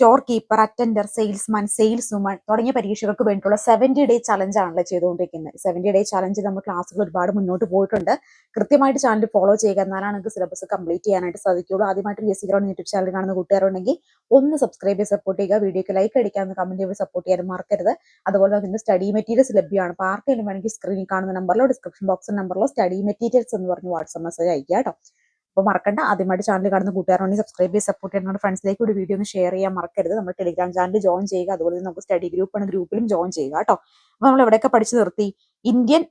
store keeper attender salesman sales woman തുടങ്ങിയ പരീക്ഷകൾക്ക് വേണ്ടിയിട്ടുള്ള സെവന്റി ഡേ ചലഞ്ച് ആണല്ലോ ചെയ്തുകൊണ്ടിരിക്കുന്നത്. സെവന്റി ഡേ ചലഞ്ച് നമ്മൾ ക്ലാസ്സുകൾ ഒരുപാട് മുന്നോട്ട് പോയിട്ടുണ്ട്. കൃത്യമായിട്ട് ചാനൽ ഫോളോ ചെയ്യുക എന്നാലാണ് നിങ്ങൾക്ക് സിലബസ് കംപ്ലീറ്റ് ചെയ്യാനായിട്ട് സാധിക്കുള്ളൂ ആദ്യമായിട്ട് P S C YouTube channel കാണുന്ന കൂട്ടുകാരുണ്ടെങ്കിൽ ഒന്ന് സബ്സ്ക്രൈബ് ചെയ്ത് സപ്പോർട്ട് ചെയ്യുക. വീഡിയോക്ക് ലൈക്ക് അടിക്കാമെന്ന് കമന്റ് ചെയ്ത് സപ്പോർട്ട് ചെയ്യാൻ മറക്കരുത്. അതുപോലെ തന്നെ സ്റ്റഡി മെറ്റീരിയൽസ് ലഭ്യമാണ്. അപ്പോൾ ആർക്കെങ്കിലും വേണമെങ്കിൽ സ്ക്രീനിൽ കാണുന്ന നമ്പറിലോ ഡിസ്ക്രിപ്ഷൻ ബോക്സ് നമ്പറിലോ സ്റ്റഡി മെറ്റീരിയൽസ് എന്ന് പറഞ്ഞ് വാട്സ്ആപ്പ് മെസ്സേജ് അയക്കുക കേട്ടോ. അപ്പോൾ മറക്കണ്ട. ആദ്യമായിട്ട് ചാനൽ കാണുന്ന കൂട്ടുകാരുണ്ടെങ്കിൽ സബ്സ്ക്രൈബ് ചെയ്ത് സപ്പോർട്ട് ചെയ്യണം. ഫ്രണ്ട്സിലേക്ക് ഒരു വീഡിയോ ഒന്ന് ഷെയർ ചെയ്യാൻ മറക്കരുത്. നമ്മൾ ടെലിഗ്രാം ചാനൽ ജോയിൻ ചെയ്യുക. അതുപോലെ തന്നെ നമുക്ക് സ്റ്റഡി ഗ്രൂപ്പ് ഗ്രൂപ്പാണ് ഗ്രൂപ്പിലും ജോയിൻ ചെയ്യുക കേട്ടോ. അപ്പോൾ നമ്മൾ എവിടെയൊക്കെ പഠിച്ചു നിർത്തി? ഇന്ത്യൻ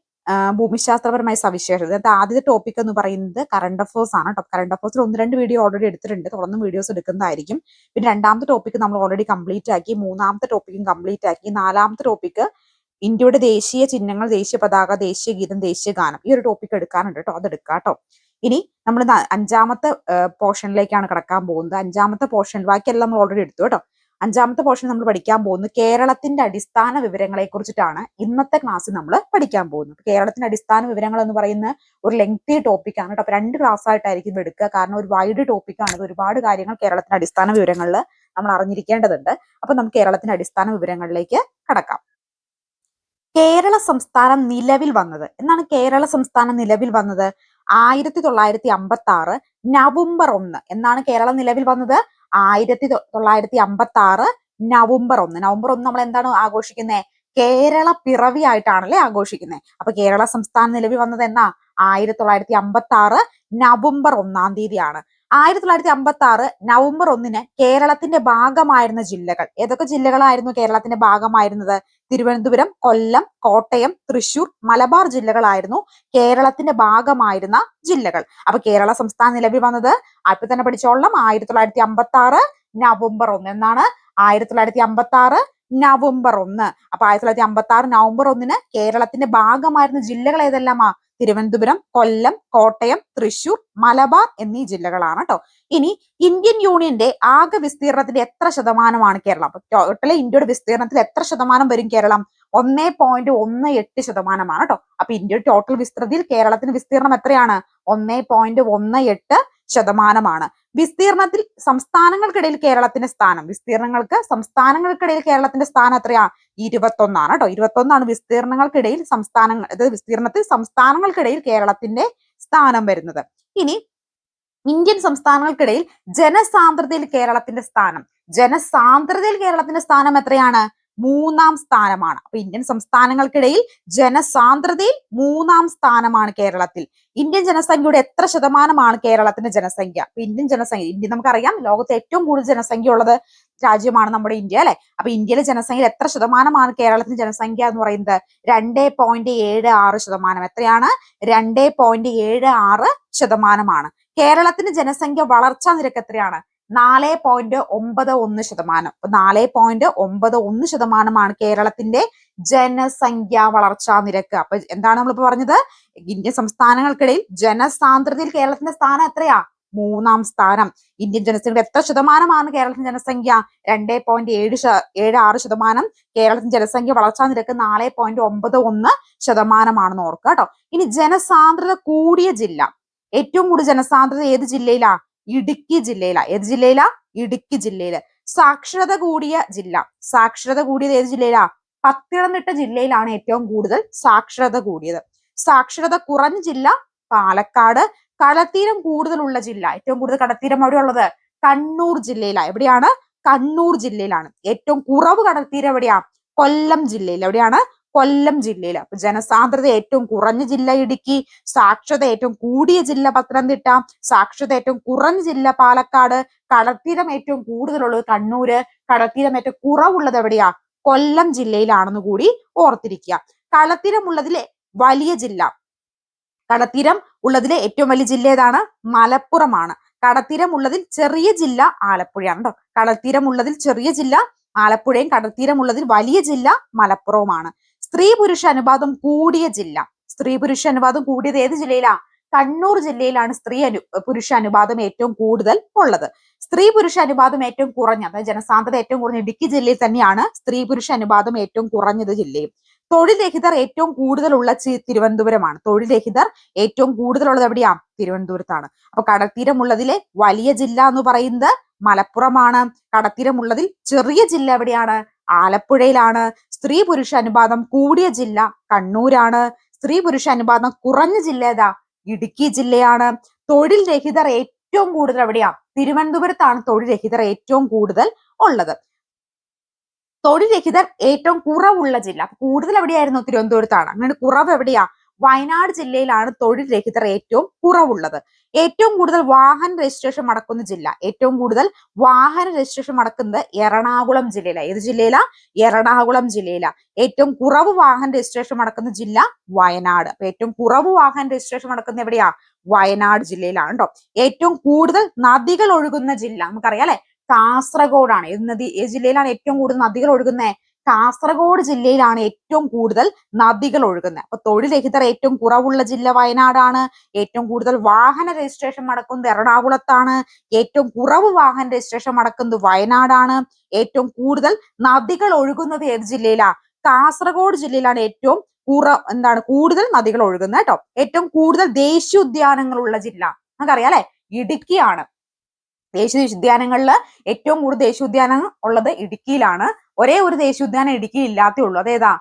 ഭൂമിശാസ്ത്രപരമായ സവിശേഷത ഇതിനകത്ത് ആദ്യത്തെ ടോപ്പിക് എന്ന് പറയുന്നത് കറണ്ട് അഫേഴ്സ് ആണ് കേട്ടോ. കറണ്ട് അഫേഴ്സിൽ ഒന്ന് രണ്ട് വീഡിയോ ഓൾറെഡി എടുത്തിട്ടുണ്ട്. തുടർന്ന് വീഡിയോസ് എടുക്കുന്നതായിരിക്കും. പിന്നെ രണ്ടാമത്തെ ടോപ്പിക് നമ്മൾ ഓൾറെഡി കംപ്ലീറ്റ് ആക്കി. മൂന്നാമത്തെ ടോപ്പിക്കും കംപ്ലീറ്റ് ആക്കി. നാലാമത്തെ ടോപ്പിക് ഇന്ത്യയുടെ ദേശീയ ചിഹ്നങ്ങൾ ദേശീയ പതാക ദേശീയ ഗീതം ദേശീയ ഗാനം. ഈ ഒരു ടോപ്പിക് എടുക്കാനുണ്ട് കേട്ടോ. അത് എടുക്കാം കേട്ടോ ഇനി നമ്മൾ അഞ്ചാമത്തെ പോർഷനിലേക്കാണ് കിടക്കാൻ പോകുന്നത്. അഞ്ചാമത്തെ പോർഷൻ ബാക്കിയെല്ലാം നമ്മൾ ഓൾറെഡി എടുത്തു കേട്ടോ. അഞ്ചാമത്തെ പോർഷൻ നമ്മൾ പഠിക്കാൻ പോകുന്നത് കേരളത്തിന്റെ അടിസ്ഥാന വിവരങ്ങളെ കുറിച്ചിട്ടാണ് ഇന്നത്തെ ക്ലാസ്സിൽ നമ്മൾ പഠിക്കാൻ പോകുന്നത്. കേരളത്തിന്റെ അടിസ്ഥാന വിവരങ്ങൾ എന്ന് പറയുന്ന ഒരു ലെങ്തി ടോപ്പിക്കാണ് കേട്ടോ. അപ്പൊ രണ്ട് ക്ലാസ് ആയിട്ടായിരിക്കും എടുക്കുക. കാരണം ഒരു വൈഡ് ടോപ്പിക്കാണ് ഇത് ഒരുപാട് കാര്യങ്ങൾ കേരളത്തിന്റെ അടിസ്ഥാന വിവരങ്ങളിൽ നമ്മൾ അറിഞ്ഞിരിക്കേണ്ടതുണ്ട്. അപ്പൊ നമുക്ക് കേരളത്തിന്റെ അടിസ്ഥാന വിവരങ്ങളിലേക്ക് കടക്കാം. കേരള സംസ്ഥാനം നിലവിൽ വന്നത്. എന്നാണ് കേരള സംസ്ഥാനം നിലവിൽ വന്നത്? ആയിരത്തി തൊള്ളായിരത്തി അമ്പത്തി ആറ് നവംബർ ഒന്ന്. എന്നാണ് കേരളം നിലവിൽ വന്നത്? ആയിരത്തി തൊള്ളായിരത്തി അമ്പത്തി ആറ് നവംബർ ഒന്ന്. നവംബർ ഒന്ന് നമ്മൾ എന്താണ് ആഘോഷിക്കുന്നത് കേരള പിറവി ആയിട്ടാണല്ലേ ആഘോഷിക്കുന്നത് അപ്പൊ കേരള സംസ്ഥാനം നിലവിൽ വന്നത് എന്നാ? ആയിരത്തി തൊള്ളായിരത്തി അമ്പത്തി ആറ് നവംബർ ഒന്നാം തീയതിയാണ്. ആയിരത്തി തൊള്ളായിരത്തി അമ്പത്തി ആറ് നവംബർ ഒന്നിന് കേരളത്തിന്റെ ഭാഗമായിരുന്ന ജില്ലകൾ. ഏതൊക്കെ ജില്ലകളായിരുന്നു കേരളത്തിന്റെ ഭാഗമായിരുന്നത്? തിരുവനന്തപുരം കൊല്ലം കോട്ടയം തൃശൂർ മലബാർ ജില്ലകളായിരുന്നു കേരളത്തിന്റെ ഭാഗമായിരുന്ന ജില്ലകൾ. അപ്പൊ കേരള സംസ്ഥാനം നിലവിൽ വന്നത് അപ്പൊ തന്നെ പഠിച്ചോളണം. ആയിരത്തി തൊള്ളായിരത്തി അമ്പത്തി ആറ് നവംബർ ഒന്ന് എന്നാണ്. ആയിരത്തി തൊള്ളായിരത്തി അമ്പത്തി ആറ് നവംബർ ഒന്ന്. അപ്പൊ ആയിരത്തി തൊള്ളായിരത്തി അമ്പത്തി ആറ് നവംബർ ഒന്നിന് കേരളത്തിന്റെ ഭാഗമായിരുന്ന ജില്ലകൾ ഏതെല്ലാമാ? തിരുവനന്തപുരം കൊല്ലം കോട്ടയം തൃശൂർ മലബാർ എന്നീ ജില്ലകളാണ് കേട്ടോ ഇനി ഇന്ത്യൻ യൂണിയന്റെ ആകെ വിസ്തീർണത്തിന്റെ എത്ര ശതമാനമാണ് കേരളം? ടോട്ടലി ഇന്ത്യയുടെ വിസ്തീർണത്തിൽ എത്ര ശതമാനം വരും കേരളം? ഒന്നേ പോയിന്റ് ഒന്ന് എട്ട് ശതമാനമാണ് കേട്ടോ അപ്പൊ ഇന്ത്യയുടെ ടോട്ടൽ വിസ്തൃതിയിൽ കേരളത്തിന് വിസ്തീർണം എത്രയാണ്? ഒന്നേ പോയിന്റ് ഒന്ന് എട്ട് ശതമാനമാണ്. വിസ്തീർണത്തിൽ സംസ്ഥാനങ്ങൾക്കിടയിൽ കേരളത്തിന്റെ സ്ഥാനം. വിസ്തീർണങ്ങൾക്ക് സംസ്ഥാനങ്ങൾക്കിടയിൽ കേരളത്തിന്റെ സ്ഥാനം എത്രയാ? ഇരുപത്തൊന്നാണ് കേട്ടോ ഇരുപത്തൊന്നാണ് വിസ്തീർണങ്ങൾക്കിടയിൽ സംസ്ഥാനങ്ങൾ അതായത് വിസ്തീർണത്തിൽ സംസ്ഥാനങ്ങൾക്കിടയിൽ കേരളത്തിന്റെ സ്ഥാനം വരുന്നത്. ഇനി ഇന്ത്യൻ സംസ്ഥാനങ്ങൾക്കിടയിൽ ജനസാന്ദ്രതയിൽ കേരളത്തിന്റെ സ്ഥാനം. ജനസാന്ദ്രതയിൽ കേരളത്തിന്റെ സ്ഥാനം എത്രയാണ്? മൂന്നാം സ്ഥാനമാണ്. അപ്പൊ ഇന്ത്യൻ സംസ്ഥാനങ്ങൾക്കിടയിൽ ജനസാന്ദ്രതയിൽ മൂന്നാം സ്ഥാനമാണ് കേരളത്തിൽ. ഇന്ത്യൻ ജനസംഖ്യയുടെ എത്ര ശതമാനമാണ് കേരളത്തിന്റെ ജനസംഖ്യ? അപ്പൊ ഇന്ത്യൻ ജനസംഖ്യ ഇന്ത്യ നമുക്കറിയാം ലോകത്തെ ഏറ്റവും കൂടുതൽ ജനസംഖ്യ ഉള്ളത് രാജ്യമാണ് നമ്മുടെ ഇന്ത്യ അല്ലെ? അപ്പൊ ഇന്ത്യയിലെ ജനസംഖ്യയിൽ എത്ര ശതമാനമാണ് കേരളത്തിന്റെ ജനസംഖ്യ എന്ന് പറയുന്നത്? രണ്ടേ പോയിന്റ് ഏഴ് ആറ് ശതമാനം. എത്രയാണ്? രണ്ടേ പോയിന്റ് ഏഴ് ആറ് ശതമാനമാണ്. കേരളത്തിന്റെ ജനസംഖ്യ വളർച്ചാ നിരക്ക് എത്രയാണ്? നാല് പോയിന്റ് ഒമ്പത് ഒന്ന് ശതമാനം. നാല് പോയിന്റ് ഒമ്പത് ഒന്ന് ശതമാനമാണ് കേരളത്തിന്റെ ജനസംഖ്യാ വളർച്ചാ നിരക്ക്. അപ്പൊ എന്താണ് നമ്മളിപ്പോ പറഞ്ഞത്? ഇന്ത്യൻ സംസ്ഥാനങ്ങൾക്കിടയിൽ ജനസാന്ദ്രതയിൽ കേരളത്തിന്റെ സ്ഥാനം എത്രയാ? മൂന്നാം സ്ഥാനം. ഇന്ത്യൻ ജനസംഖ്യയുടെ എത്ര ശതമാനമാണ് കേരളത്തിന്റെ ജനസംഖ്യ? രണ്ടേ പോയിന്റ് ഏഴ് ഏഴ് ആറ് ശതമാനം കേരളത്തിന്റെ ജനസംഖ്യ വളർച്ചാ നിരക്ക് നാല് പോയിന്റ് ഒമ്പത് ഒന്ന് ശതമാനമാണെന്ന് ഓർക്കുക കേട്ടോ. ഇനി ജനസാന്ദ്രത കൂടിയ ജില്ല. ഏറ്റവും കൂടുതൽ ജനസാന്ദ്രത ഏത് ജില്ലയിലാ? ഇടുക്കി ജില്ലയിലാ. ഏത് ജില്ലയിലാ? ഇടുക്കി ജില്ലയിൽ. സാക്ഷരത കൂടിയ ജില്ല. സാക്ഷരത കൂടിയത് ഏത് ജില്ലയിലാ? പത്തനംതിട്ട ജില്ലയിലാണ് ഏറ്റവും കൂടുതൽ സാക്ഷരത കൂടിയത്. സാക്ഷരത കുറഞ്ഞ ജില്ല പാലക്കാട്. കടത്തീരം കൂടുതലുള്ള ജില്ല. ഏറ്റവും കൂടുതൽ കടത്തീരം എവിടെയുള്ളത്? കണ്ണൂർ ജില്ലയിലാ. എവിടെയാണ്? കണ്ണൂർ ജില്ലയിലാണ്. ഏറ്റവും കുറവ് കടൽത്തീരം എവിടെയാ? കൊല്ലം ജില്ലയിൽ. എവിടെയാണ്? കൊല്ലം ജില്ലയിൽ. അപ്പൊ ജനസാന്ദ്രത ഏറ്റവും കുറഞ്ഞ ജില്ല ഇടുക്കി സാക്ഷരത ഏറ്റവും കൂടിയ ജില്ല പത്തനംതിട്ട സാക്ഷരത ഏറ്റവും കുറഞ്ഞ ജില്ല പാലക്കാട് കടൽത്തീരം ഏറ്റവും കൂടുതലുള്ളത് കണ്ണൂര് കടൽത്തീരം ഏറ്റവും കുറവുള്ളത് എവിടെയാ? കൊല്ലം ജില്ലയിലാണെന്ന് കൂടി ഓർത്തിരിക്കുക. കടൽത്തീരമുള്ളതിലെ വലിയ ജില്ല. കടത്തീരം ഉള്ളതിലെ ഏറ്റവും വലിയ ജില്ല ഏതാണ്? മലപ്പുറമാണ്. കടത്തീരം ഉള്ളതിൽ ചെറിയ ജില്ല ആലപ്പുഴയാണ് കേട്ടോ കടൽത്തീരം ഉള്ളതിൽ ചെറിയ ജില്ല ആലപ്പുഴയും കടൽത്തീരം ഉള്ളതിൽ വലിയ ജില്ല മലപ്പുറവുമാണ്. സ്ത്രീ പുരുഷ അനുപാതം കൂടിയ ജില്ല. സ്ത്രീ പുരുഷ അനുപാതം കൂടിയത് ഏത് ജില്ലയിലാ? കണ്ണൂർ ജില്ലയിലാണ് സ്ത്രീ അനു പുരുഷ അനുപാതം ഏറ്റവും കൂടുതൽ ഉള്ളത്. സ്ത്രീ പുരുഷ അനുപാതം ഏറ്റവും കുറഞ്ഞ അതായത് ജനസാന്ദ്രത ഏറ്റവും കുറഞ്ഞ ഇടുക്കി ജില്ലയിൽ തന്നെയാണ് സ്ത്രീ പുരുഷ അനുപാതം ഏറ്റവും കുറഞ്ഞത് ജില്ലയും. തൊഴിൽ രഹിതർ ഏറ്റവും കൂടുതലുള്ള തിരുവനന്തപുരമാണ്. തൊഴിൽ രഹിതർ ഏറ്റവും കൂടുതലുള്ളത് എവിടെയാ? തിരുവനന്തപുരത്താണ്. അപ്പൊ കടത്തീരമുള്ളതിലെ വലിയ ജില്ല എന്ന് പറയുന്നത് മലപ്പുറമാണ്. കടത്തീരമുള്ളതിൽ ചെറിയ ജില്ല എവിടെയാണ്? ആലപ്പുഴയിലാണ്. സ്ത്രീ പുരുഷ അനുപാതം കൂടിയ ജില്ല കണ്ണൂരാണ്. സ്ത്രീ പുരുഷ അനുപാതം കുറഞ്ഞ ജില്ല ഏതാ ഇടുക്കി ജില്ലയാണ്. തൊഴിൽ രഹിതർ ഏറ്റവും കൂടുതൽ എവിടെയാ തിരുവനന്തപുരത്താണ് തൊഴിൽ രഹിതർ ഏറ്റവും കൂടുതൽ ഉള്ളത്. തൊഴിൽ രഹിതർ ഏറ്റവും കുറവുള്ള ജില്ല. കൂടുതൽ എവിടെയായിരുന്നു? തിരുവനന്തപുരത്താണ്. അങ്ങനെ കുറവ് എവിടെയാ? വയനാട് ജില്ലയിലാണ് തൊഴിൽ രഹിതർ ഏറ്റവും കുറവുള്ളത്. ഏറ്റവും കൂടുതൽ വാഹന രജിസ്ട്രേഷൻ നടക്കുന്ന ജില്ല. ഏറ്റവും കൂടുതൽ വാഹന രജിസ്ട്രേഷൻ നടക്കുന്നത് എറണാകുളം ജില്ലയിലാണ് ഏത് ജില്ലയിലാ? എറണാകുളം ജില്ലയിലാ. ഏറ്റവും കുറവ് വാഹന രജിസ്ട്രേഷൻ നടക്കുന്ന ജില്ല വയനാട്. അപ്പൊ ഏറ്റവും കുറവ് വാഹന രജിസ്ട്രേഷൻ നടക്കുന്നത് എവിടെയാ? വയനാട് ജില്ലയിലാണ് കേട്ടോ ഏറ്റവും കൂടുതൽ നദികൾ ഒഴുകുന്ന ജില്ല. നമുക്കറിയാം അല്ലെ? കാസർഗോഡാണ്. ഏത് നദി? ഏത് ജില്ലയിലാണ് ഏറ്റവും കൂടുതൽ നദികൾ ഒഴുകുന്നത്? കാസർഗോഡ് ജില്ലയിലാണ് ഏറ്റവും കൂടുതൽ നദികൾ ഒഴുകുന്നത്. അപ്പൊ തൊഴിൽരഹിതർ ഏറ്റവും കുറവുള്ള ജില്ല വയനാടാണ്. ഏറ്റവും കൂടുതൽ വാഹന രജിസ്ട്രേഷൻ നടക്കുന്നത് എറണാകുളത്താണ്. ഏറ്റവും കുറവ് വാഹന രജിസ്ട്രേഷൻ നടക്കുന്നത് വയനാടാണ്. ഏറ്റവും കൂടുതൽ നദികൾ ഒഴുകുന്നത് ഏത് ജില്ലയിലാ? കാസർഗോഡ് ജില്ലയിലാണ് ഏറ്റവും കുറ എന്താണ് കൂടുതൽ നദികൾ ഒഴുകുന്നത് കേട്ടോ. ഏറ്റവും കൂടുതൽ ദേശീയോദ്യാനങ്ങളുള്ള ജില്ല. നമുക്കറിയാം അല്ലെ? ഇടുക്കിയാണ്. ദേശീയ ഉദ്യാനങ്ങളിൽ ഏറ്റവും കൂടുതൽ ദേശീയോദ്യാനം ഉള്ളത് ഇടുക്കിയിലാണ്. ഒരേ ഒരു ദേശീയോദ്യാനം ഇടുക്കി ഇല്ലാത്തേ അതേതാ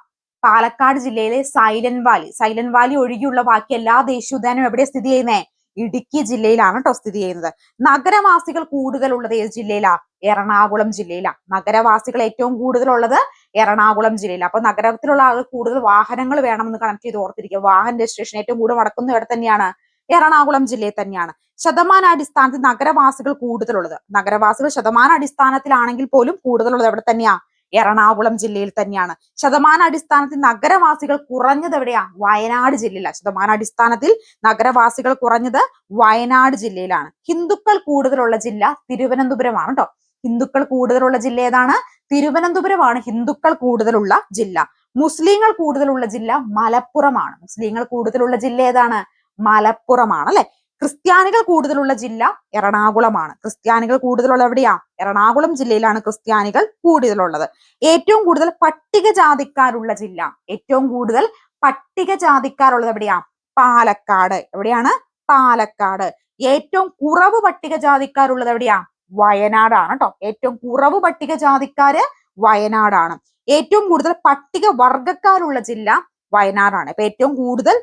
പാലക്കാട് ജില്ലയിലെ സൈലന്റ് വാലി. സൈലന്റ് വാലി ഒഴികെയുള്ള ബാക്കി എല്ലാ ദേശീയോദ്യാനവും എവിടെ സ്ഥിതി ചെയ്യുന്നേ? ഇടുക്കി ജില്ലയിലാണ് കേട്ടോ സ്ഥിതി ചെയ്യുന്നത്. നഗരവാസികൾ കൂടുതലുള്ളത് ഏത് ജില്ലയിലാ? എറണാകുളം ജില്ലയിലാ. നഗരവാസികൾ ഏറ്റവും കൂടുതലുള്ളത് എറണാകുളം ജില്ലയിൽ അപ്പൊ നഗരത്തിലുള്ള ആളുകൾ കൂടുതൽ വാഹനങ്ങൾ വേണമെന്ന് കണക്ട് ചെയ്ത് ഓർത്തിരിക്കുക. വാഹന രജിസ്ട്രേഷൻ ഏറ്റവും കൂടുതൽ നടക്കുന്ന ഇവിടെ തന്നെയാണ്. എറണാകുളം ജില്ലയിൽ തന്നെയാണ്. ശതമാനാടിസ്ഥാനത്തിൽ നഗരവാസികൾ കൂടുതലുള്ളത്. നഗരവാസികൾ ശതമാനാടിസ്ഥാനത്തിലാണെങ്കിൽ പോലും കൂടുതലുള്ളത് എവിടെ തന്നെയാ? എറണാകുളം ജില്ലയിൽ തന്നെയാണ്. ശതമാനാടിസ്ഥാനത്തിൽ നഗരവാസികൾ കുറഞ്ഞത് എവിടെയാ? വയനാട് ജില്ലയിലാണ് ശതമാനാടിസ്ഥാനത്തിൽ നഗരവാസികൾ കുറഞ്ഞത് വയനാട് ജില്ലയിലാണ്. ഹിന്ദുക്കൾ കൂടുതലുള്ള ജില്ല തിരുവനന്തപുരമാണ് കേട്ടോ ഹിന്ദുക്കൾ കൂടുതലുള്ള ജില്ല ഏതാണ്? തിരുവനന്തപുരമാണ് ഹിന്ദുക്കൾ കൂടുതലുള്ള ജില്ല. മുസ്ലിങ്ങൾ കൂടുതലുള്ള ജില്ല മലപ്പുറമാണ്. മുസ്ലിങ്ങൾ കൂടുതലുള്ള ജില്ല ഏതാണ്? മലപ്പുറമാണ് അല്ലെ? ക്രിസ്ത്യാനികൾ കൂടുതലുള്ള ജില്ല എറണാകുളമാണ്. ക്രിസ്ത്യാനികൾ കൂടുതലുള്ള എവിടെയാ? എറണാകുളം ജില്ലയിലാണ് ക്രിസ്ത്യാനികൾ കൂടുതലുള്ളത്. ഏറ്റവും കൂടുതൽ പട്ടികജാതിക്കാരുള്ള ജില്ല ഏറ്റവും കൂടുതൽ പട്ടികജാതിക്കാരുള്ളത് എവിടെയാ? പാലക്കാട്. എവിടെയാണ്? പാലക്കാട്. ഏറ്റവും കുറവ് പട്ടികജാതിക്കാരുള്ളത് എവിടെയാ? വയനാടാണ് കേട്ടോ ഏറ്റവും കുറവ് പട്ടികജാതിക്കാര് വയനാടാണ്. ഏറ്റവും കൂടുതൽ പട്ടിക വർഗക്കാരുള്ള ജില്ല വയനാടാണ്. ഇപ്പൊ ഏറ്റവും കൂടുതൽ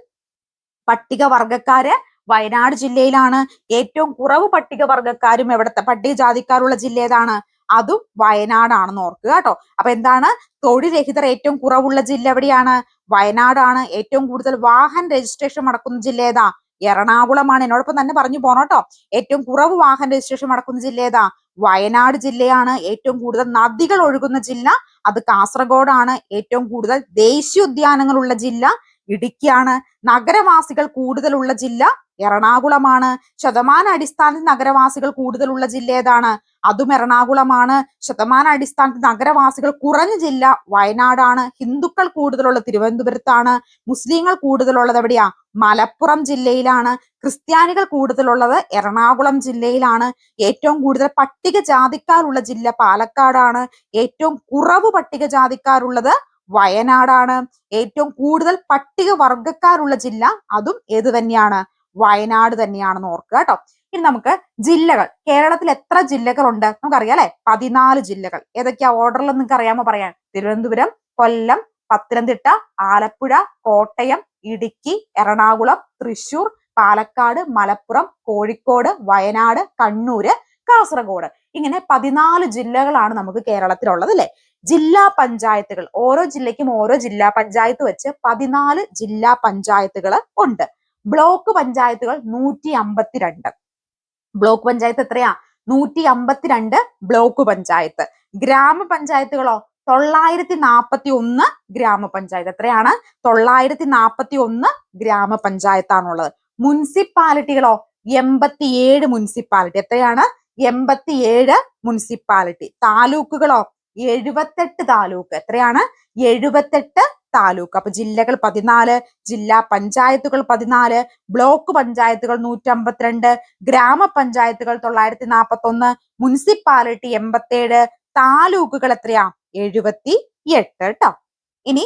പട്ടിക വർഗക്കാര് വയനാട് ജില്ലയിലാണ് ഏറ്റവും കുറവ് പട്ടിക വർഗക്കാരും എവിടത്തെ പട്ടികജാതിക്കാരുള്ള ജില്ല ഏതാണ്? അതും വയനാടാണെന്ന് ഓർക്കുക കേട്ടോ. അപ്പൊ എന്താണ്? തൊഴിൽ രഹിതർ ഏറ്റവും കുറവുള്ള ജില്ല എവിടെയാണ്? വയനാടാണ്. ഏറ്റവും കൂടുതൽ വാഹന രജിസ്ട്രേഷൻ നടക്കുന്ന ജില്ല ഏതാ? എറണാകുളമാണ്. എന്നോടൊപ്പം തന്നെ പറഞ്ഞു പോണോട്ടോ ഏറ്റവും കുറവ് വാഹന രജിസ്ട്രേഷൻ നടക്കുന്ന ജില്ല ഏതാ? വയനാട് ജില്ലയാണ്. ഏറ്റവും കൂടുതൽ നദികൾ ഒഴുകുന്ന ജില്ല അത് കാസർഗോഡാണ്. ഏറ്റവും കൂടുതൽ ദേശീയോദ്യാനങ്ങളുള്ള ജില്ല ഇടുക്കിയാണ്. നഗരവാസികൾ കൂടുതലുള്ള ജില്ല എറണാകുളമാണ്. ശതമാന അടിസ്ഥാനത്തിൽ നഗരവാസികൾ കൂടുതലുള്ള ജില്ല ഏതാണ്? അതും എറണാകുളമാണ്. ശതമാന അടിസ്ഥാനത്തിൽ നഗരവാസികൾ കുറഞ്ഞ ജില്ല വയനാടാണ്. ഹിന്ദുക്കൾ കൂടുതലുള്ള തിരുവനന്തപുരത്താണ്. മുസ്ലിങ്ങൾ കൂടുതലുള്ളത് എവിടെയാ? മലപ്പുറം ജില്ലയിലാണ്. ക്രിസ്ത്യാനികൾ കൂടുതലുള്ളത് എറണാകുളം ജില്ലയിലാണ്. ഏറ്റവും കൂടുതൽ പട്ടികജാതിക്കാരുള്ള ജില്ല പാലക്കാടാണ്. ഏറ്റവും കുറവ് പട്ടികജാതിക്കാരുള്ളത് വയനാടാണ്. ഏറ്റവും കൂടുതൽ പട്ടിക വർഗക്കാരുള്ള ജില്ല അതും ഏത് തന്നെയാണ് വയനാട് തന്നെയാണെന്ന് ഓർക്കുക കേട്ടോ. ഇനി നമുക്ക് ജില്ലകൾ. കേരളത്തിൽ എത്ര ജില്ലകളുണ്ട്? നമുക്കറിയാം അല്ലെ? പതിനാല് ജില്ലകൾ. ഏതൊക്കെയാ ഓർഡറിൽ നിങ്ങൾക്ക് അറിയാമോ പറയാൻ? തിരുവനന്തപുരം കൊല്ലം പത്തനംതിട്ട ആലപ്പുഴ കോട്ടയം ഇടുക്കി എറണാകുളം തൃശൂർ പാലക്കാട് മലപ്പുറം കോഴിക്കോട് വയനാട് കണ്ണൂര് കാസർഗോഡ്. ഇങ്ങനെ പതിനാല് ജില്ലകളാണ് നമുക്ക് കേരളത്തിലുള്ളത് അല്ലെ? ജില്ലാ പഞ്ചായത്തുകൾ. ഓരോ ജില്ലയ്ക്കും ഓരോ ജില്ലാ പഞ്ചായത്ത് വെച്ച് പതിനാല് ജില്ലാ പഞ്ചായത്തുകൾ ഉണ്ട്. ബ്ലോക്ക് പഞ്ചായത്തുകൾ നൂറ്റി അമ്പത്തിരണ്ട് ബ്ലോക്ക് പഞ്ചായത്ത് എത്രയാ? നൂറ്റി അമ്പത്തിരണ്ട് ബ്ലോക്ക് പഞ്ചായത്ത്. ഗ്രാമപഞ്ചായത്തുകളോ? തൊള്ളായിരത്തി നാപ്പത്തി ഒന്ന് ഗ്രാമപഞ്ചായത്ത്. എത്രയാണ്? തൊള്ളായിരത്തി നാപ്പത്തി ഒന്ന് ഗ്രാമപഞ്ചായത്താണുള്ളത്. മുനിസിപ്പാലിറ്റികളോ എൺപത്തിയേഴ് മുനിസിപ്പാലിറ്റി എത്രയാണ്? എൺപത്തിയേഴ് മുനിസിപ്പാലിറ്റി താലൂക്കുകളോ? എഴുപത്തെട്ട് താലൂക്ക്. എത്രയാണ്? എഴുപത്തെട്ട് താലൂക്ക്. അപ്പൊ ജില്ലകൾ പതിനാല് ജില്ലാ പഞ്ചായത്തുകൾ പതിനാല് ബ്ലോക്ക് പഞ്ചായത്തുകൾ നൂറ്റമ്പത്തിരണ്ട് ഗ്രാമപഞ്ചായത്തുകൾ തൊള്ളായിരത്തി നാൽപ്പത്തി ഒന്ന് മുനിസിപ്പാലിറ്റി എൺപത്തേഴ് താലൂക്കുകൾ എത്രയാ? എഴുപത്തി എട്ട് കേട്ടോ ഇനി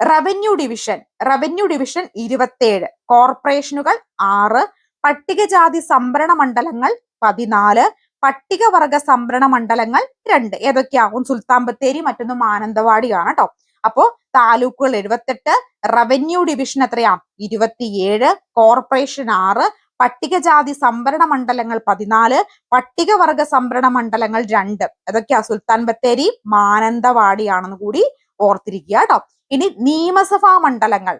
റവന്യൂ ഡിവിഷൻ. റവന്യൂ ഡിവിഷൻ ഇരുപത്തേഴ് കോർപ്പറേഷനുകൾ ആറ് പട്ടികജാതി സംവരണ മണ്ഡലങ്ങൾ പതിനാല് പട്ടികവർഗ സംവരണ മണ്ഡലങ്ങൾ രണ്ട്. ഏതൊക്കെയാവും സുൽത്താൻ ബത്തേരി മറ്റൊന്ന് മാനന്തവാടിയാണ് കേട്ടോ അപ്പോ താലൂക്കുകൾ എഴുപത്തെട്ട് റവന്യൂ ഡിവിഷൻ എത്രയാ? ഇരുപത്തിയേഴ് കോർപ്പറേഷൻ ആറ് പട്ടികജാതി സംവരണ മണ്ഡലങ്ങൾ പതിനാല് പട്ടികവർഗ സംവരണ മണ്ഡലങ്ങൾ രണ്ട്. അതൊക്കെയാ സുൽത്താൻ ബത്തേരി മാനന്തവാടിയാണെന്ന് കൂടി ഓർത്തിരിക്കുക കേട്ടോ ഇനി നിയമസഭാ മണ്ഡലങ്ങൾ.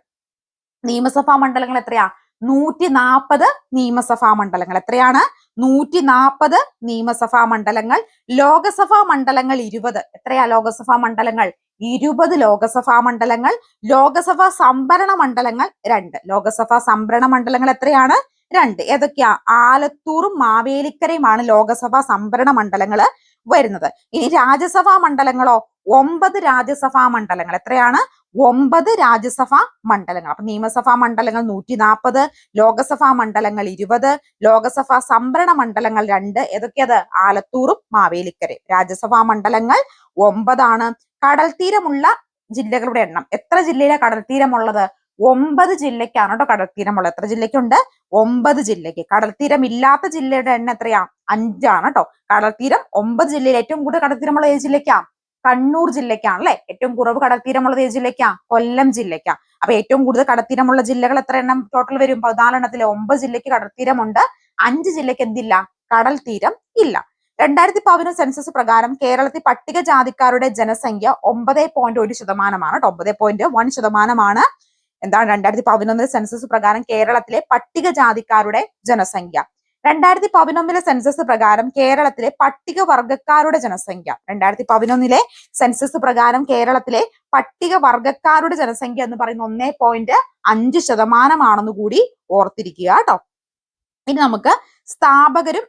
നിയമസഭാ മണ്ഡലങ്ങൾ എത്രയാ? നൂറ്റി നാൽപ്പത് നിയമസഭാ മണ്ഡലങ്ങൾ. എത്രയാണ്? നൂറ്റി നാൽപ്പത് നിയമസഭാ മണ്ഡലങ്ങൾ. ലോകസഭാ മണ്ഡലങ്ങൾ ഇരുപത്. എത്രയാ ലോകസഭാ മണ്ഡലങ്ങൾ? ഇരുപത് ലോകസഭാ മണ്ഡലങ്ങൾ ലോകസഭാ സംഭരണ മണ്ഡലങ്ങൾ രണ്ട്. ലോകസഭാ സംഭരണ മണ്ഡലങ്ങൾ എത്രയാണ്? രണ്ട്. ഏതൊക്കെയാ? ആലത്തൂറും മാവേലിക്കരയുമാണ് ലോകസഭാ സംഭരണ മണ്ഡലങ്ങൾ വരുന്നത്. ഇനി രാജ്യസഭാ മണ്ഡലങ്ങളോ? ഒമ്പത് രാജ്യസഭാ മണ്ഡലങ്ങൾ. എത്രയാണ്? ഒമ്പത് രാജ്യസഭാ മണ്ഡലങ്ങൾ. അപ്പൊ നിയമസഭാ മണ്ഡലങ്ങൾ നൂറ്റി നാൽപ്പത് ലോകസഭാ മണ്ഡലങ്ങൾ ഇരുപത് ലോകസഭാ സംഭരണ മണ്ഡലങ്ങൾ രണ്ട്. ഏതൊക്കെയത്? ആലത്തൂറും മാവേലിക്കരയും. രാജ്യസഭാ മണ്ഡലങ്ങൾ ഒമ്പതാണ്. കടൽ തീരമുള്ള ജില്ലകളുടെ എണ്ണം. എത്ര ജില്ലയിലെ കടൽ തീരമുള്ളത് ഒമ്പത് ജില്ലയ്ക്കാണ് കേട്ടോ കടൽ തീരമുള്ളത് എത്ര ജില്ലയ്ക്കുണ്ട്? ഒമ്പത് ജില്ലയ്ക്ക്. തീരം ഇല്ലാത്ത ജില്ലയുടെ എണ്ണം എത്രയാ? അഞ്ചാണ് കേട്ടോ. കടൽ തീരം ഒമ്പത് ജില്ലയിൽ ഏറ്റവും കൂടുതൽ കടൽ തീരമുള്ള ഏത് ജില്ലയ്ക്കാ? കണ്ണൂർ ജില്ലയ്ക്കാണ് അല്ലെ? ഏറ്റവും കുറവ് കടൽത്തീരമുള്ളത് ഏത് ജില്ലയ്ക്കാ? കൊല്ലം ജില്ലയ്ക്കാ. അപ്പൊ ഏറ്റവും കൂടുതൽ കടൽത്തീരമുള്ള ജില്ലകൾ എത്ര എണ്ണം ടോട്ടൽ വരും? പതിനാലെണ്ണത്തിൽ ഒമ്പത് ജില്ലയ്ക്ക് കടൽത്തീരമുണ്ട്. അഞ്ച് ജില്ലയ്ക്ക് എന്തില്ല? കടൽ തീരം ഇല്ല. രണ്ടായിരത്തി പതിനൊന്ന് സെൻസസ് പ്രകാരം കേരളത്തിൽ പട്ടികജാതിക്കാരുടെ ജനസംഖ്യ ഒമ്പത് പോയിന്റ് ഒരു ശതമാനമാണ്. ഒമ്പത് പോയിന്റ് വൺ ശതമാനമാണ്. എന്താണ് രണ്ടായിരത്തി പതിനൊന്ന് സെൻസസ് പ്രകാരം കേരളത്തിലെ പട്ടികജാതിക്കാരുടെ ജനസംഖ്യ. രണ്ടായിരത്തി പതിനൊന്നിലെ സെൻസസ് പ്രകാരം കേരളത്തിലെ പട്ടികവർഗക്കാരുടെ ജനസംഖ്യ. രണ്ടായിരത്തി പതിനൊന്നിലെ സെൻസസ് പ്രകാരം കേരളത്തിലെ പട്ടികവർഗക്കാരുടെ ജനസംഖ്യ എന്ന് പറയുന്ന ഒന്നേ പോയിന്റ് അഞ്ച് ശതമാനമാണെന്ന് കൂടി ഓർത്തിരിക്കുക കേട്ടോ ഇനി നമുക്ക് സ്ഥാപകരും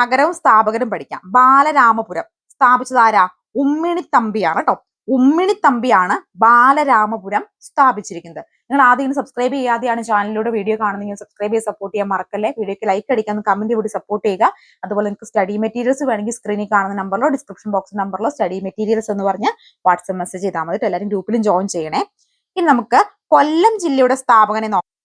നഗരവും സ്ഥാപകരും പഠിക്കാം. ബാലരാമപുരം സ്ഥാപിച്ചത് ആരാ? ഉമ്മിണിത്തമ്പിയാണ് കേട്ടോ ഉമ്മിണിത്തമ്പിയാണ് ബാലരാമപുരം സ്ഥാപിച്ചിരിക്കുന്നത്. നിങ്ങൾ ആദ്യം സബ്സ്ക്രൈബ് ചെയ്യാതെയാണ് ചാനലിലൂടെ വീഡിയോ കാണുന്നെങ്കിൽ സബ്സ്ക്രൈബ് ചെയ്ത് സപ്പോർട്ട് ചെയ്യാൻ മറക്കല്ലേ? വീഡിയോക്ക് ലൈക്ക് അടിക്കാൻ കമന്റ് കൂടി സപ്പോർട്ട് ചെയ്യുക. അതുപോലെ നിങ്ങൾക്ക് സ്റ്റഡി മെറ്റീരിയൽസ് വേണമെങ്കിൽ സ്ക്രീനിൽ കാണുന്ന നമ്പറിലോ ഡിസ്ക്രിപ്ഷൻ ബോക്സ് നമ്പറിലോ സ്റ്റഡി മെറ്റീരിയൽസ് എന്ന് പറഞ്ഞ് വാട്സ്ആപ്പ് മെസ്സേജ് ചെയ്താൽ മതി എല്ലാവരും ഗ്രൂപ്പിലും ജോയിൻ ചെയ്യണേ. ഇനി നമുക്ക് കൊല്ലം ജില്ലയുടെ സ്ഥാപകനെ നോക്കാം.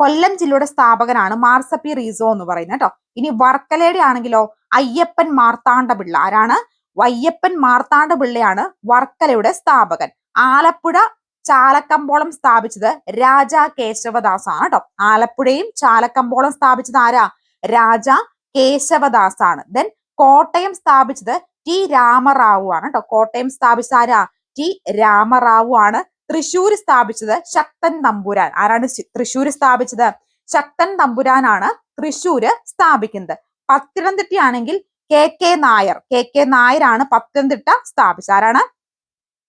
കൊല്ലം ജില്ലയുടെ സ്ഥാപകനാണ് മാർസപ്പി റീസോ എന്ന് പറയുന്നത് കേട്ടോ. ഇനി വർക്കലയുടെ ആണെങ്കിലോ അയ്യപ്പൻ മാർത്താണ്ഡ പിള്ള ആരാണ്? വയ്യപ്പൻ മാർത്താണ്ഡ പിള്ളയാണ് വർക്കലയുടെ സ്ഥാപകൻ. ആലപ്പുഴ ചാലക്കമ്പോളം സ്ഥാപിച്ചത് രാജ കേശവദാസ് ആണ് കേട്ടോ. ആലപ്പുഴയും ചാലക്കമ്പോളം സ്ഥാപിച്ചത് ആരാ? രാജ കേശവദാസ് ആണ് ദെൻ കോട്ടയം സ്ഥാപിച്ചത് ടി രാമറാവു ആണ് കേട്ടോ. കോട്ടയം സ്ഥാപിച്ചത് ആരാ? ടി രാമറാവു ആണ് തൃശ്ശൂർ സ്ഥാപിച്ചത് ശക്തൻ തമ്പുരാൻ. ആരാണ് തൃശ്ശൂർ സ്ഥാപിച്ചത്? ശക്തൻ തമ്പുരാനാണ് തൃശ്ശൂര് സ്ഥാപിക്കുന്നത്. പത്തനംതിട്ടയാണെങ്കിൽ K K Nair. K K നായരാണ് പത്തനംതിട്ട സ്ഥാപിച്ചത്. ആരാണ്?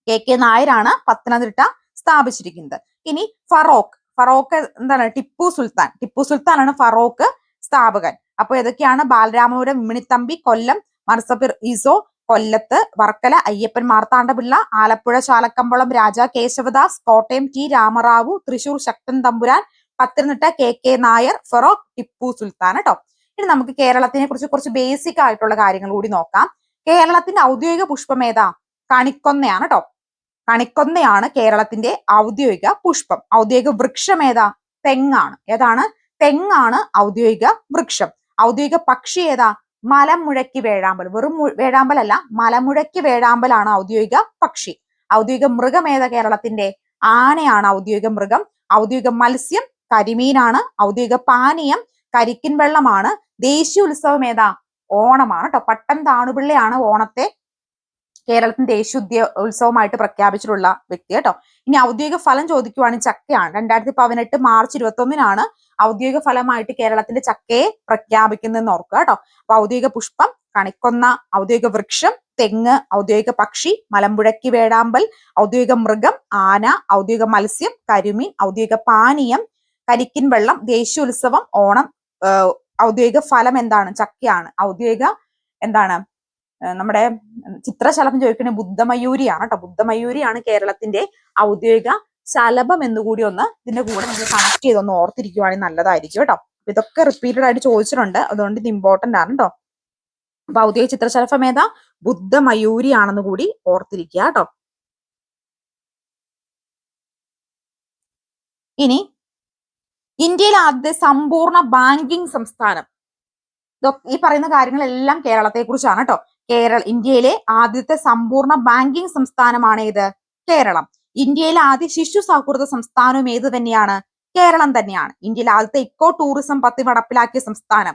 കെ കെ നായരാണ് പത്തനംതിട്ട സ്ഥാപിച്ചിരിക്കുന്നത്. ഇനി ഫറോക്ക്. ഫറോക്ക് എന്താണ്? ടിപ്പു സുൽത്താൻ. ടിപ്പു സുൽത്താനാണ് ഫറോക്ക് സ്ഥാപകൻ. അപ്പൊ ഏതൊക്കെയാണ്? ബാലരാമപുരം മിണിത്തമ്പി കൊല്ലം മർസഫിർ ഇസോ കൊല്ലത്ത് Varkala Ayyappan Marthanda Pillai Alappuzha Chalakkambalam Raja Kesavadas Kottayam T Rama Rao Thrissur Sakthan Thampuran Pathanamthitta K K Nair Feroke Tipu Sultan കേട്ടോ ഇനി നമുക്ക് കേരളത്തിനെ കുറിച്ച് കുറച്ച് ബേസിക് ആയിട്ടുള്ള കാര്യങ്ങൾ കൂടി നോക്കാം. കേരളത്തിന്റെ ഔദ്യോഗിക പുഷ്പം ഏതാ? കണിക്കൊന്നയാണ് കേട്ടോ കണിക്കൊന്നയാണ് കേരളത്തിന്റെ ഔദ്യോഗിക പുഷ്പം. ഔദ്യോഗിക വൃക്ഷം ഏതാ? തെങ്ങാണ്. ഏതാണ്? തെങ്ങാണ് ഔദ്യോഗിക വൃക്ഷം. ഔദ്യോഗിക പക്ഷി ഏതാ? മലമുഴക്കി വേഴാമ്പൽ. വെറും വേഴാമ്പലല്ല മലമുഴക്കി വേഴാമ്പലാണ് ഔദ്യോഗിക പക്ഷി. ഔദ്യോഗിക മൃഗം ഏതാ കേരളത്തിന്റെ? ആനയാണ് ഔദ്യോഗിക മൃഗം. ഔദ്യോഗിക മത്സ്യം കരിമീനാണ്. ഔദ്യോഗിക പാനീയം കരിക്കിൻ വെള്ളമാണ്. ദേശീയ ഉത്സവം ഏതാ? ഓണമാണ് കേട്ടോ പട്ടം താണുപിള്ളയാണ് ഓണത്തെ കേരളത്തിന്റെ ദേശീയ ഉത്സവമായിട്ട് പ്രഖ്യാപിച്ചിട്ടുള്ള വ്യക്തി കേട്ടോ. ഇനി ഔദ്യോഗിക ഫലം ചോദിക്കുവാണെങ്കിൽ ചക്കയാണ്. രണ്ടായിരത്തി പതിനെട്ട് മാർച്ച് ഇരുപത്തി ഒന്നിനാണ് ഔദ്യോഗിക ഫലമായിട്ട് കേരളത്തിന്റെ ചക്കയെ പ്രഖ്യാപിക്കുന്നതെന്ന് ഓർക്കുക കേട്ടോ. അപ്പൊ ഔദ്യോഗിക പുഷ്പം കണിക്കൊന്ന ഔദ്യോഗിക വൃക്ഷം തെങ്ങ് ഔദ്യോഗിക പക്ഷി മലമ്പുഴക്കി വേടാമ്പൽ ഔദ്യോഗിക മൃഗം ആന ഔദ്യോഗിക മത്സ്യം കരിമീൻ ഔദ്യോഗിക പാനീയം കരിക്കിൻ വെള്ളം ദേശീയോത്സവം ഓണം ഔദ്യോഗിക ഫലം എന്താണ്? ചക്കയാണ്. ഔദ്യോഗിക എന്താണ്? നമ്മുടെ ചിത്രശലഭം ചോദിക്കുന്ന ബുദ്ധമയൂരിയാണ് കേട്ടോ ബുദ്ധമയൂരിയാണ് കേരളത്തിന്റെ ഔദ്യോഗിക ശലഭം എന്നുകൂടി ഒന്ന് ഇതിന്റെ കൂടെ നമ്മൾ കണക്ട് ചെയ്തൊന്ന് ഓർത്തിരിക്കുവാണെങ്കിൽ നല്ലതായിരിക്കും കേട്ടോ ഇതൊക്കെ റിപ്പീറ്റഡ് ആയിട്ട് ചോദിച്ചിട്ടുണ്ട്. അതുകൊണ്ട് ഇത് ഇമ്പോർട്ടന്റ് ആണ് കേട്ടോ അപ്പൊ ഔദ്യോഗിക ചിത്രശലഭം ഏതാ? ബുദ്ധമയൂരി ആണെന്ന് കൂടി ഓർത്തിരിക്കുക കേട്ടോ ഇനി ഇന്ത്യയിലെ ആദ്യത്തെ സമ്പൂർണ ബാങ്കിങ് സംസ്ഥാനം. ഈ പറയുന്ന കാര്യങ്ങളെല്ലാം കേരളത്തെ കുറിച്ചാണ് കേട്ടോ കേരള ഇന്ത്യയിലെ ആദ്യത്തെ സമ്പൂർണ ബാങ്കിംഗ് സംസ്ഥാനമാണ് ഏത്? കേരളം. ഇന്ത്യയിലെ ആദ്യ ശിശു സൗഹൃദ സംസ്ഥാനവും ഏത് തന്നെയാണ്? കേരളം തന്നെയാണ്. ഇന്ത്യയിലെ ആദ്യത്തെ ഇക്കോ ടൂറിസം പദ്ധതി നടപ്പിലാക്കിയ സംസ്ഥാനം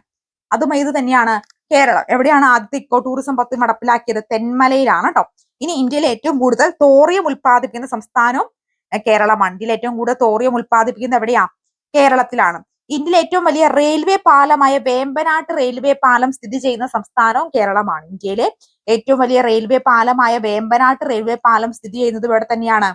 അതും ഏത് തന്നെയാണ്? കേരളം. എവിടെയാണ് ആദ്യത്തെ ഇക്കോ ടൂറിസം പദ്ധതി നടപ്പിലാക്കിയത്? തെന്മലയിലാണ് കേട്ടോ ഇനി ഇന്ത്യയിലെ ഏറ്റവും കൂടുതൽ തോറിയം ഉൽപ്പാദിപ്പിക്കുന്ന സംസ്ഥാനവും കേരളമാണ്. ഇന്ത്യയിൽ ഏറ്റവും കൂടുതൽ തോറിയം ഉൽപ്പാദിപ്പിക്കുന്നത് എവിടെയാ? കേരളത്തിലാണ്. ഇന്ത്യയിലെ ഏറ്റവും വലിയ റെയിൽവേ പാലമായ വേമ്പനാട്ട് റെയിൽവേ പാലം സ്ഥിതി ചെയ്യുന്ന സംസ്ഥാനവും കേരളമാണ്. ഇന്ത്യയിലെ ഏറ്റവും വലിയ റെയിൽവേ പാലമായ വേമ്പനാട്ട് റെയിൽവേ പാലം സ്ഥിതി ചെയ്യുന്നത് ഇവിടെ തന്നെയാണ്.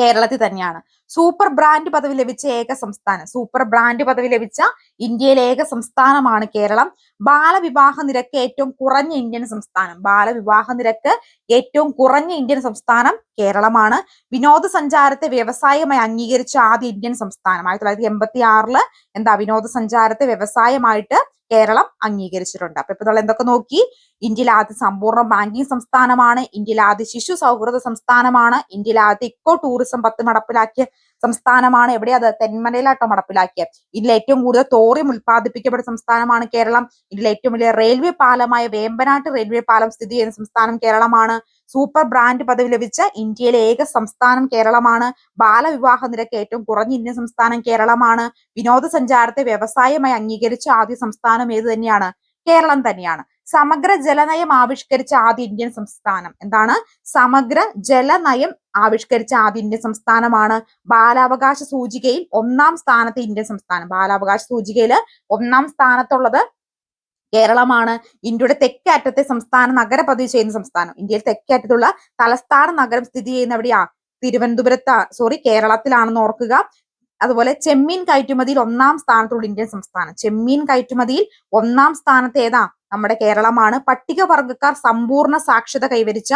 കേരളത്തിൽ തന്നെയാണ്. സൂപ്പർ ബ്രാൻഡ് പദവി ലഭിച്ച ഏക സംസ്ഥാനം. സൂപ്പർ ബ്രാൻഡ് പദവി ലഭിച്ച ഇന്ത്യയിലെ ഏക സംസ്ഥാനമാണ് കേരളം. ബാലവിവാഹ നിരക്ക് ഏറ്റവും കുറഞ്ഞ ഇന്ത്യൻ സംസ്ഥാനം. ബാലവിവാഹ നിരക്ക് ഏറ്റവും കുറഞ്ഞ ഇന്ത്യൻ സംസ്ഥാനം കേരളമാണ്. വിനോദസഞ്ചാരത്തെ വ്യവസായമായി അംഗീകരിച്ച ആദ്യ ഇന്ത്യൻ സംസ്ഥാനം. ആയിരത്തി തൊള്ളായിരത്തി എൺപത്തി ആറിൽ എന്താ വിനോദസഞ്ചാരത്തെ വ്യവസായമായിട്ട് കേരളം അംഗീകരിച്ചിട്ടുണ്ട്. അപ്പൊ ഇപ്പൊ നമ്മൾ എന്തൊക്കെ നോക്കി? ഇന്ത്യയിലെ ആദ്യ സമ്പൂർണ ബാങ്കിങ് സംസ്ഥാനമാണ്. ഇന്ത്യയിലെ ആദ്യ ശിശു സൗഹൃദ സംസ്ഥാനമാണ്. ഇന്ത്യയിലെ ആദ്യ ഇക്കോ ടൂറിസം പത്ത് നടപ്പിലാക്കിയ സംസ്ഥാനമാണ് എവിടെ? അത് തെന്മലയിലാട്ടോ നടപ്പിലാക്കിയത് ഇതിൽ ഏറ്റവും കൂടുതൽ തോറിയം ഉൽപ്പാദിപ്പിക്കപ്പെട്ട സംസ്ഥാനമാണ് കേരളം. ഇതിൽ ഏറ്റവും വലിയ റെയിൽവേ പാലമായ വേമ്പനാട്ട് റെയിൽവേ പാലം സ്ഥിതി ചെയ്യുന്ന സംസ്ഥാനം കേരളമാണ്. സൂപ്പർ ബ്രാൻഡ് പദവി ലഭിച്ച ഇന്ത്യയിലെ ഏക സംസ്ഥാനം കേരളമാണ്. ബാലവിവാഹ നിരക്ക് ഏറ്റവും കുറഞ്ഞ ഇന്ത്യൻ സംസ്ഥാനം കേരളമാണ്. വിനോദസഞ്ചാരത്തെ വ്യവസായമായി അംഗീകരിച്ച ആദ്യ സംസ്ഥാനം ഏത് തന്നെയാണ്? കേരളം തന്നെയാണ്. സമഗ്ര ജലനയം ആവിഷ്കരിച്ച ആദ്യ ഇന്ത്യൻ സംസ്ഥാനം. എന്താണ്? സമഗ്ര ജലനയം ആവിഷ്കരിച്ച ആദ്യ ഇന്ത്യൻ സംസ്ഥാനമാണ് ബാലാവകാശ സൂചികയിൽ ഒന്നാം സ്ഥാനത്ത് ഇന്ത്യൻ സംസ്ഥാനം. ബാലാവകാശ സൂചികയിൽ ഒന്നാം സ്ഥാനത്തുള്ളത് കേരളമാണ്. ഇന്ത്യയുടെ തെക്കേ അറ്റത്തെ സംസ്ഥാന നഗര പദവി ചെയ്യുന്ന സംസ്ഥാനം. ഇന്ത്യയിൽ തെക്കേ അറ്റത്തുള്ള തലസ്ഥാന നഗരം സ്ഥിതി ചെയ്യുന്ന എവിടെയാ? തിരുവനന്തപുരത്ത് സോറി കേരളത്തിലാണെന്ന് ഓർക്കുക. അതുപോലെ ചെമ്മീൻ കയറ്റുമതിയിൽ ഒന്നാം സ്ഥാനത്തുള്ള ഇന്ത്യൻ സംസ്ഥാനം. ചെമ്മീൻ കയറ്റുമതിയിൽ ഒന്നാം സ്ഥാനത്ത് ഏതാ? നമ്മുടെ കേരളമാണ്. പട്ടികവർഗക്കാർ സമ്പൂർണ സാക്ഷരത കൈവരിച്ച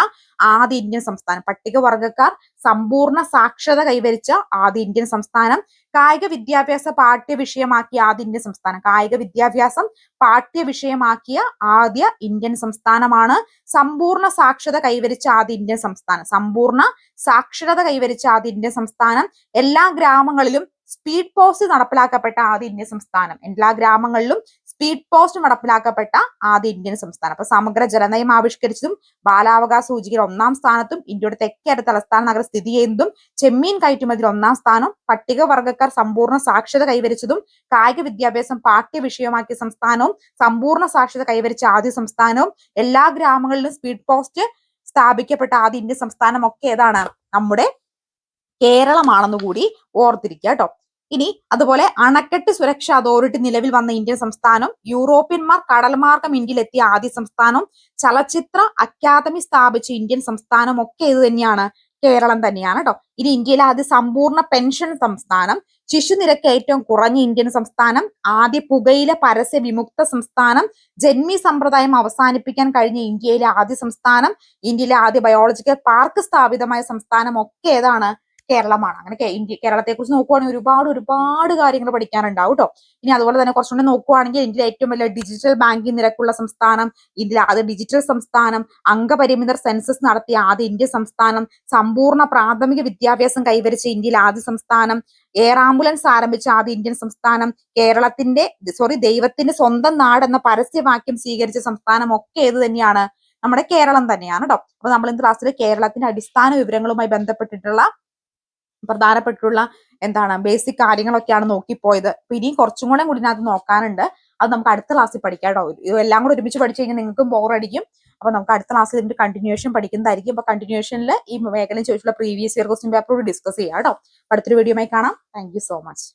ആദ്യ ഇന്ത്യൻ സംസ്ഥാനം. പട്ടികവർഗക്കാർ സമ്പൂർണ സാക്ഷരത കൈവരിച്ച ആദ്യ ഇന്ത്യൻ സംസ്ഥാനം. കായിക വിദ്യാഭ്യാസ പാഠ്യ വിഷയമാക്കിയ ആദ്യ ഇന്ത്യൻ സംസ്ഥാനം. കായിക വിദ്യാഭ്യാസം പാഠ്യ വിഷയമാക്കിയ ആദ്യ ഇന്ത്യൻ സംസ്ഥാനമാണ്. സമ്പൂർണ സാക്ഷരത കൈവരിച്ച ആദ്യ ഇന്ത്യൻ സംസ്ഥാനം. സമ്പൂർണ സാക്ഷരത കൈവരിച്ച ആദ്യ ഇന്ത്യൻ സംസ്ഥാനം. എല്ലാ ഗ്രാമങ്ങളിലും സ്പീഡ് പോസ്റ്റ് നടപ്പിലാക്കപ്പെട്ട ആദ്യ ഇന്ത്യൻ സംസ്ഥാനം. എല്ലാ ഗ്രാമങ്ങളിലും സ്പീഡ് പോസ്റ്റ് നടപ്പിലാക്കപ്പെട്ട ആദ്യ ഇന്ത്യൻ സംസ്ഥാനം. അപ്പൊ സമഗ്ര ജലനയം ആവിഷ്കരിച്ചതും ബാലാവകാശ സൂചികയിൽ ഒന്നാം സ്ഥാനത്തും ഇന്ത്യയുടെ തെക്കേ തലസ്ഥാന നഗരം സ്ഥിതി ചെയ്യുന്നതും ചെമ്മീൻ കയറ്റുമതിയിൽ ഒന്നാം സ്ഥാനം പട്ടികവർഗക്കാർ സമ്പൂർണ സാക്ഷരത കൈവരിച്ചതും കായിക വിദ്യാഭ്യാസം പാഠ്യ വിഷയമാക്കിയ സംസ്ഥാനവും സമ്പൂർണ സാക്ഷരത കൈവരിച്ച ആദ്യ സംസ്ഥാനവും എല്ലാ ഗ്രാമങ്ങളിലും സ്പീഡ് പോസ്റ്റ് സ്ഥാപിക്കപ്പെട്ട ആദ്യ ഇന്ത്യൻ സംസ്ഥാനം ഒക്കെ ഏതാണ്? നമ്മുടെ കേരളമാണെന്ന് കൂടി ഓർത്തിരിക്കുക കേട്ടോ. ഇനി അതുപോലെ അണക്കെട്ട് സുരക്ഷാ അതോറിറ്റി നിലവിൽ വന്ന ഇന്ത്യൻ സംസ്ഥാനം യൂറോപ്യന്മാർ കടൽമാർഗം ഇന്ത്യയിലെത്തിയ ആദ്യ സംസ്ഥാനം ചലച്ചിത്ര അക്കാദമി സ്ഥാപിച്ച ഇന്ത്യൻ സംസ്ഥാനം ഒക്കെ ഇത് തന്നെയാണ് കേരളം തന്നെയാണ് കേട്ടോ ഇനി ഇന്ത്യയിലെ ആദ്യ സമ്പൂർണ പെൻഷൻ സംസ്ഥാനം ശിശുനിരക്ക് ഏറ്റവും കുറഞ്ഞ ഇന്ത്യൻ സംസ്ഥാനം ആദ്യ പുകയില പരസ്യ വിമുക്ത സംസ്ഥാനം ജന്മി സമ്പ്രദായം അവസാനിപ്പിക്കാൻ കഴിഞ്ഞ ഇന്ത്യയിലെ ആദ്യ സംസ്ഥാനം ഇന്ത്യയിലെ ആദ്യ ബയോളജിക്കൽ പാർക്ക് സ്ഥാപിതമായ സംസ്ഥാനം ഒക്കെ ഏതാണ് കേരളമാണ്. അങ്ങനെ ഇന്ത്യ കേരളത്തെ കുറിച്ച് നോക്കുവാണെങ്കിൽ ഒരുപാട് ഒരുപാട് കാര്യങ്ങൾ പഠിക്കാനുണ്ടാവും കേട്ടോ ഇനി അതുപോലെ തന്നെ കുറച്ചുകൂടി നോക്കുവാണെങ്കിൽ ഇന്ത്യയിലെ ഏറ്റവും വലിയ ഡിജിറ്റൽ ബാങ്കിങ് നിരക്കുള്ള സംസ്ഥാനം ഇന്ത്യ ആദ്യ ഡിജിറ്റൽ സംസ്ഥാനം അംഗപരിമിതർ സെൻസസ് നടത്തിയ ആദ്യ ഇന്ത്യ സംസ്ഥാനം സമ്പൂർണ പ്രാഥമിക വിദ്യാഭ്യാസം കൈവരിച്ച ഇന്ത്യയിലെ ആദ്യ സംസ്ഥാനം എയർ ആംബുലൻസ് ആരംഭിച്ച ആദ്യ ഇന്ത്യൻ സംസ്ഥാനം കേരളത്തിന്റെ സോറി ദൈവത്തിന്റെ സ്വന്തം നാട് എന്ന പരസ്യവാക്യം സ്വീകരിച്ച സംസ്ഥാനം ഒക്കെ ഏത് തന്നെയാണ്? നമ്മുടെ കേരളം തന്നെയാണ് കേട്ടോ അപ്പൊ നമ്മൾ ഇന്ന് ക്ലാസ്സിൽ കേരളത്തിന്റെ അടിസ്ഥാന വിവരങ്ങളുമായി ബന്ധപ്പെട്ടിട്ടുള്ള പ്രധാനപ്പെട്ടുള്ള എന്താണ് ബേസിക് കാര്യങ്ങളൊക്കെയാണ് നോക്കിപ്പോയത്. അപ്പൊ ഇനിയും കുറച്ചും കൂടെ കൂടി ഇതിനകത്ത് നോക്കാനുണ്ട്. അത് നമുക്ക് അടുത്ത ക്ലാസ്സിൽ പഠിക്കാം കേട്ടോ. എല്ലാം കൂടെ ഒരുമിച്ച് പഠിച്ചു കഴിഞ്ഞാൽ നിങ്ങൾക്കും ബോറടിക്കും അപ്പൊ നമുക്ക് അടുത്ത ക്ലാസ്സിൽ ഇതിന്റെ കണ്ടിന്യൂഷൻ പഠിക്കുന്നതായിരിക്കും. അപ്പൊ കണ്ടിന്യൂഷനിൽ ഈ മേഖലയിൽ ചോദിച്ചുള്ള previous year question paper discuss ചെയ്യാം കേട്ടോ. അടുത്തൊരു വീഡിയോയുമായി കാണാം. Thank so much